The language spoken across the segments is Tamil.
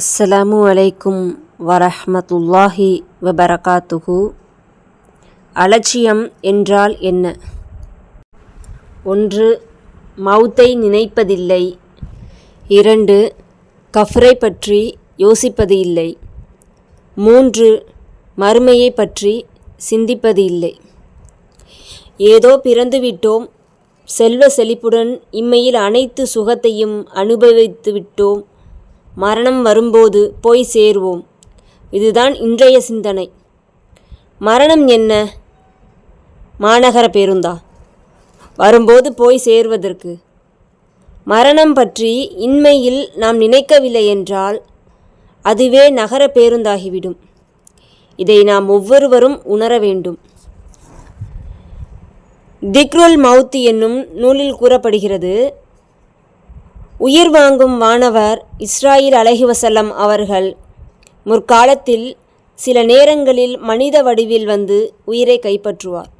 அஸ்ஸலாமு அலைக்கும் வரஹமத்துல்லாஹி வபரகாத்துஹு. அலட்சியம் என்றால் என்ன? ஒன்று மௌத்தை நினைப்பதில்லை. இரண்டு கஃப்ரை பற்றி யோசிப்பது இல்லை. மூன்று மறுமையை பற்றி சிந்திப்பது இல்லை. ஏதோ பிறந்துவிட்டோம். செல்வ செழிப்புடன் இம்மையில் அனைத்து சுகத்தையும் அனுபவித்து விட்டோம் மரணம் வரும்போது போய் சேருவோம். இதுதான் இன்றைய சிந்தனை. மரணம் என்ன? மாநகர பேருந்தா? வரும்போது போய் சேர்வதற்கு. மரணம் பற்றி இன்மையில் நாம் நினைக்கவில்லை என்றால் அதுவே நகர பேருந்தாகிவிடும். இதை நாம் ஒவ்வொருவரும் உணர வேண்டும். திக்ருல் மவுத் என்னும் நூலில் கூறப்படுகிறது உயிர் வாங்கும் வானவர் இஸ்ராயில் அலஹி வசல்லம் அவர்கள் முற்காலத்தில் சில நேரங்களில் மனித வடிவில் வந்து உயிரை கைப்பற்றுவார்.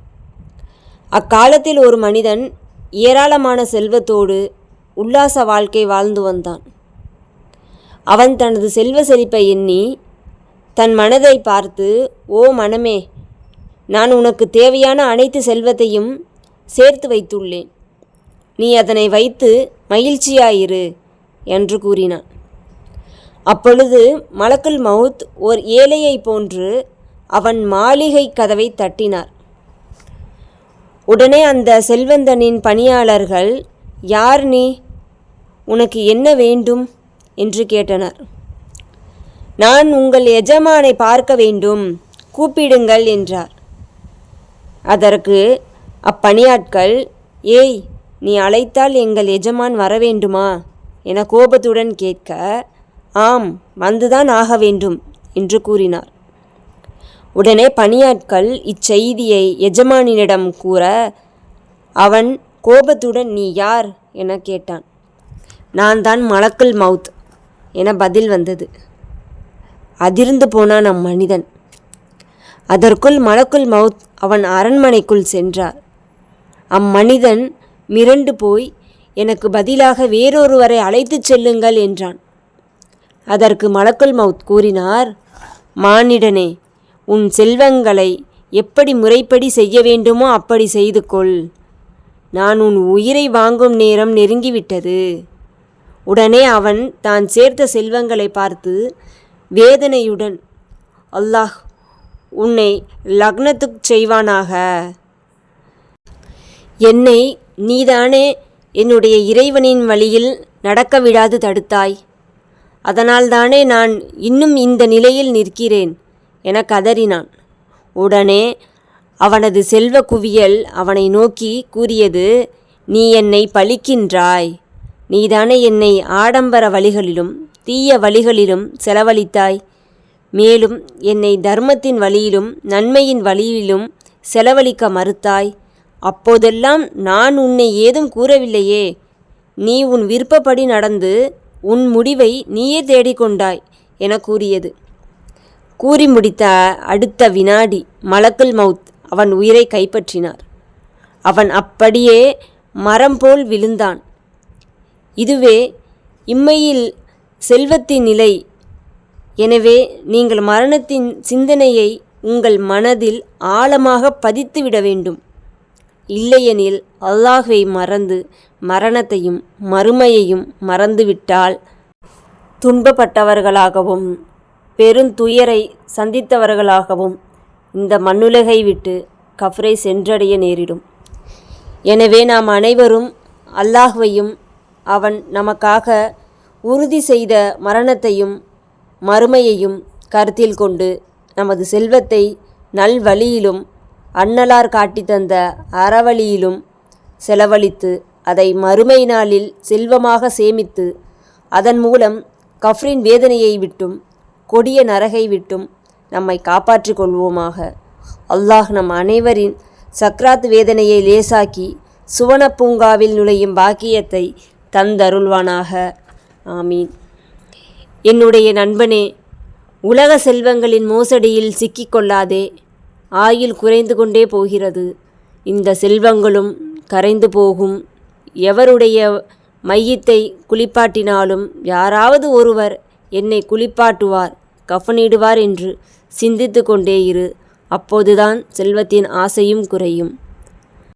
அக்காலத்தில் ஒரு மனிதன் ஏராளமான செல்வத்தோடு உல்லாச வாழ்க்கை வாழ்ந்து வந்தான். அவன் தனது செல்வ செழிப்பை எண்ணி தன் மனதை பார்த்து ஓ மனமே நான் உனக்கு தேவையான அனைத்து செல்வத்தையும் சேர்த்து வைத்துள்ளேன். நீ அதனை வைத்து மகிழ்ச்சியாயிரு என்று கூறினான். அப்பொழுது மலக்குல் மவுத் ஓர் ஏழையை போன்று அவன் மாளிகை கதவை தட்டினார். உடனே அந்த செல்வந்தனின் பணியாளர்கள் யார் நீ? உனக்கு என்ன வேண்டும்? என்று கேட்டனர். நான் உங்கள் எஜமானை பார்க்க வேண்டும் கூப்பிடுங்கள் என்றார். அதற்கு அப்பணியாட்கள் ஏய் நீ அழைத்தால் எங்கள் எஜமான் வர வேண்டுமா என கோபத்துடன் கேட்க ஆம் வந்துதான் ஆக வேண்டும் என்று கூறினார். உடனே பணியாட்கள் இச்செய்தியை எஜமானினிடம் கூற அவன் கோபத்துடன் நீ யார்? என கேட்டான். நான் தான் மலக்குல் மவுத் என பதில் வந்தது. அதிர்ந்து போனான் அம்மனிதன் அதற்குள் மலக்குல் மவுத் அவன் அரண்மனைக்குள் சென்றார். அம்மனிதன் மிரண்டு போய் எனக்கு பதிலாக வேறொருவரை அழைத்துச் செல்லுங்கள் என்றான். அதற்கு மலக்குல் மவுத் கூறினார் மானிடனே உன் செல்வங்களை எப்படி முறைப்படி செய்ய வேண்டுமோ அப்படி செய்து கொள். நான் உன் உயிரை வாங்கும் நேரம் நெருங்கிவிட்டது. உடனே அவன் தான் சேர்த்த செல்வங்களை பார்த்து வேதனையுடன் அல்லாஹ் உன்னை லக்னத்துக் செய்வானாக. என்னை நீதானே என்னுடைய இறைவனின் வழியில் நடக்க விடாது தடுத்தாய். அதனால்தானே நான் இன்னும் இந்த நிலையில் நிற்கிறேன் என கதறினான். உடனே அவனது செல்வ குவியல் அவனை நோக்கி கூறியது நீ என்னை பழிக்கின்றாய். நீதானே என்னை ஆடம்பர வழிகளிலும் தீய வழிகளிலும் செலவழித்தாய். மேலும் என்னை தர்மத்தின் வழியிலும் நன்மையின் வழியிலும் செலவழிக்க மறுத்தாய். அப்போதெல்லாம் நான் உன்னை ஏதும் கூறவில்லையே. நீ உன் விருப்பப்படி நடந்து உன் முடிவை நீயே தேடிக்கொண்டாய் என கூறியது. கூறி முடித்த அடுத்த வினாடி மலக்குல் மவுத் அவன் உயிரை கைப்பற்றினார். அவன் அப்படியே மரம் போல் விழுந்தான். இதுவே இம்மையில் செல்வத்தின் நிலை. எனவே நீங்கள் மரணத்தின் சிந்தனையை உங்கள் மனதில் ஆழமாக பதித்துவிட வேண்டும். இல்லையெனில் அல்லாஹுவை மறந்து மரணத்தையும் மறுமையையும் மறந்துவிட்டால் துன்பப்பட்டவர்களாகவும் பெருந்துயரை சந்தித்தவர்களாகவும் இந்த மண்ணுலகை விட்டு கஃப்ரை சென்றடைய நேரிடும். எனவே நாம் அனைவரும் அல்லாஹ்வையும் அவன் நமக்காக உறுதி செய்த மரணத்தையும் மறுமையையும் கருத்தில் கொண்டு நமது செல்வத்தை நல்வழியிலும் அன்னலார் காட்டித்தந்த அறவழியிலும் செலவழித்து அதை மறுமை நாளில் செல்வமாக சேமித்து அதன் மூலம் கஃப்ரின் வேதனையை விட்டும் கொடிய நரகை விட்டும் நம்மை காப்பாற்றிக் கொள்வோமாக. அல்லாஹ் நம் அனைவரின் சக்ராத் வேதனையை லேசாக்கி சுவன பூங்காவில் நுழையும் பாக்கியத்தை தந்தருள்வானாக. ஆமீன். என்னுடைய நண்பனே உலக செல்வங்களின் மோசடியில் சிக்கிக்கொள்ளாதே ஆயில் குறைந்து கொண்டே போகிறது. இந்த செல்வங்களும் கரைந்து போகும். எவருடைய மையத்தை குளிப்பாட்டினாலும் யாராவது ஒருவர் என்னை குளிப்பாட்டுவார் கஃனிடுவார் என்று சிந்தித்து கொண்டே இரு. அப்போதுதான் செல்வத்தின் ஆசையும் குறையும்.